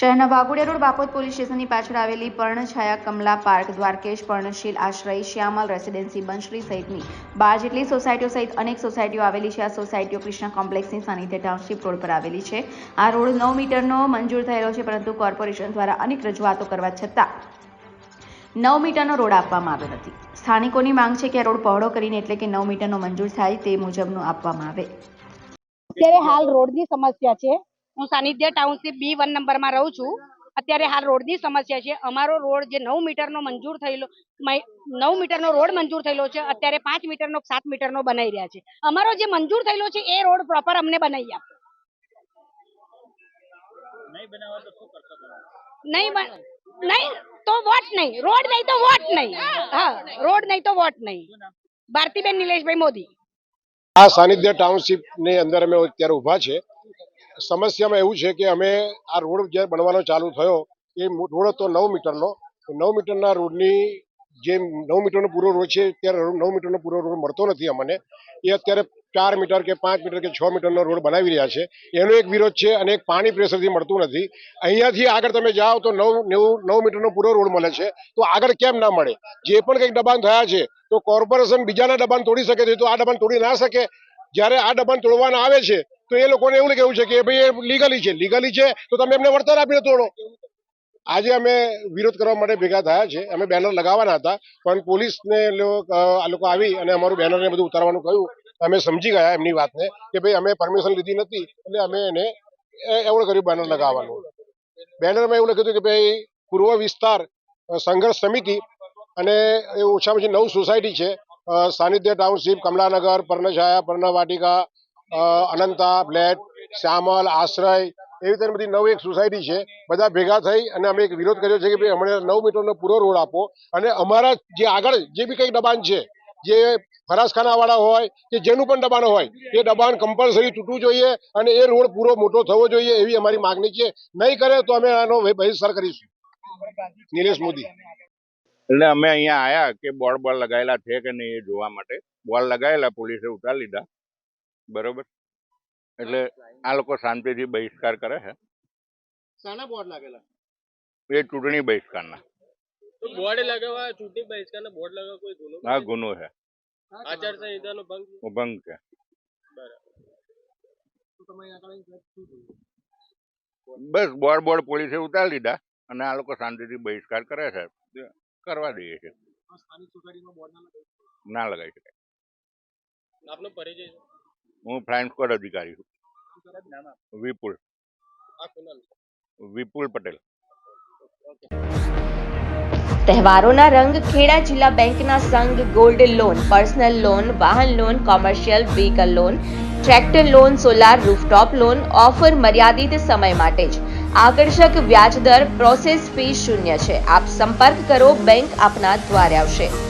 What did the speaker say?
શહેરના Waghodia road Bapod police સ્ટેશનની પાછળ આવેલી પર્ણછાયા કમલા પાર્ક દ્વારકેશ પર્ણશીલ આશ્રય શ્યામલ રેસિડેન્સી બંશરી સહિતની બાર જેટલી સોસાયટીઓ સહિત અનેક સોસાયટીઓ આવેલી છે. આ સોસાયટીઓ કૃષ્ણ કોમ્પ્લેક્સની સાનિધ્ય ટાઉનશીપ રોડ પર આવેલી છે. આ રોડ નવ મીટરનો મંજૂર થયેલો છે, પરંતુ કોર્પોરેશન દ્વારા અનેક રજૂઆતો કરવા છતાં નવ મીટરનો રોડ આપવામાં આવ્યો નથી. સ્થાનિકોની માંગ છે કે આ રોડ પહોળો કરીને એટલે કે નવ મીટરનો મંજૂર થાય તે મુજબનું આપવામાં આવે. અત્યારે હાલ રોડની સમસ્યા છે. હું સાનિધ્ય ટાઉનશીપ બી વન નંબરમાં રહું છું. અત્યારે હાલ રોડની સમસ્યા છે. અમારો રોડ જે નવ મીટરનો મંજૂર થયેલો નવ મીટરનો રોડ મંજૂર થયેલો છે. અત્યારે પાંચ મીટરનો સાત મીટરનો બનાવી રહ્યા છે. અમારો જે મંજૂર થયેલો છે એ રોડ પ્રોપર અમને બનાવી આપો. નહીં નહીં તો વોટ નહીં. રોડ નહીં તો વોટ નહીં. હા રોડ નહીં તો વોટ નહીં. ભારતીબેન નિલેશભાઈ મોદી. આ સાનિધ્ય ટાઉનશીપની અંદર અમે અત્યારે ઊભા છે. સમસ્યામાં એવું છે કે અમે આ રોડ જે બનવાનો ચાલુ થયો, એ રોડ હતો નવ મીટરનો. નવ મીટરના રોડની જે નવ મીટરનો પૂરો રોડ છે, ત્યારે નવ મીટરનો પૂરો રોડ મળતો નથી અમને. એ અત્યારે ચાર મીટર કે પાંચ મીટર કે છ મીટરનો રોડ બનાવી રહ્યા છે. એનો એક વિરોધ છે અને એક પાણી પ્રેશરથી મળતું નથી. અહીંયાથી આગળ તમે જાઓ તો નવ, નેવું, નવ મીટરનો પૂરો રોડ મળે છે. તો આગળ કેમ ના મળે? જે પણ કંઈક દબાણ થયા છે, તો કોર્પોરેશન બીજાના દબાણ તોડી શકે છે, તો આ દબાણ તોડી ના શકે. જ્યારે આ દબાણ તોડવાના આવે છે તો એ લોકોને એવું કેવું છે કે ભાઈ એ લીગલી છે. લીગલી છે તો તમે એમને વળતર આપીને તોડો આજે અમે વિરોધ કરવા માટે ભેગા થયા છે. અમે બેનર લગાવવાના હતા, પણ પોલીસને આ લોકો આવી અને અમારું બેનર ને બધું ઉતારવાનું કહ્યું. અમે સમજી ગયા એમની વાતને કે ભાઈ અમે પરમિશન લીધી નથી, એટલે અમે એને, એ- એવું કર્યું બેનર લગાવવાનું. બેનરમાં એવું લખ્યું હતું કે ભાઈ, પૂર્વ વિસ્તાર સંઘર્ષ સમિતિ અને એ ઓછામાં ઓછી નવ સોસાયટી છે. સાનિધ્ય ટાઉનશીપ કમલાનગર, પર્ણછાયા, પર્ણવાટિકા અનંતા ફ્લેટ શ્યામલ, આશ્રય એવી રીતે બધી નવ એક સોસાયટી છે. બધા ભેગા થઈ અને અમે એક વિરોધ કર્યો છે કે ભાઈ અમને નવ મીટરનો પૂરો રોડ આપો અને અમારા જે આગળ જે બી કંઈક દબાણ છે, જે ફરાસખાનાવાળા હોય કે જેનું પણ દબાણ હોય, એ દબાણ કમ્પલસરી તૂટવું જોઈએ અને એ રોડ પૂરો મોટો થવો જોઈએ એવી અમારી માગણી છે. નહીં કરે તો અમે આનો બહિષ્કાર કરીશું. નિલેશ મોદી. એટલે અમે અહીંયા આયા કે બોર્ડ બોર્ડ લગાવેલા છે કે નહીં એ જોવા માટે? બોર્ડ લગાવેલા પોલીસે ઉતારી લીધા. બરોબર? એટલે આ લોકો શાંતિથી બહિષ્કાર કરે છે. શાના બોર્ડ લાગેલા? એ ચૂંટણી બહિષ્કારના. તો બોર્ડ લગાવવા ચૂંટણી બહિષ્કારના બોર્ડ લગાવવા કોઈ ગુનો આ ગુનો છે. આચાર સંહિતાનો ભંગ? ભંગ છે. બસ બોર્ડ બોર્ડ પોલીસે ઉતારી લીધા અને આ લોકો શાંતિથી બહિષ્કાર કરે છે. કરવા દઈએ છે ના લગાવી શકાય. આપનો પરિચય છે? હું ફ્લાઇંગ સ્કોડ અધિકારી છું. વિપુલ? વિપુલ પટેલ. તહેવારોના રંગ ખેડા જિલ્લા બેંકના સંઘ ગોલ્ડ લોન, પર્સનલ લોન, વાહન loan, commercial vehicle loan, tractor loan, solar rooftop loan, offer મર્યાદિત સમય માટે જ. આકર્ષક વ્યાજ દર પ્રોસેસ ફી શૂન્ય છે. આપ સંપર્ક કરો બેંક આપના દ્વારે આવશે.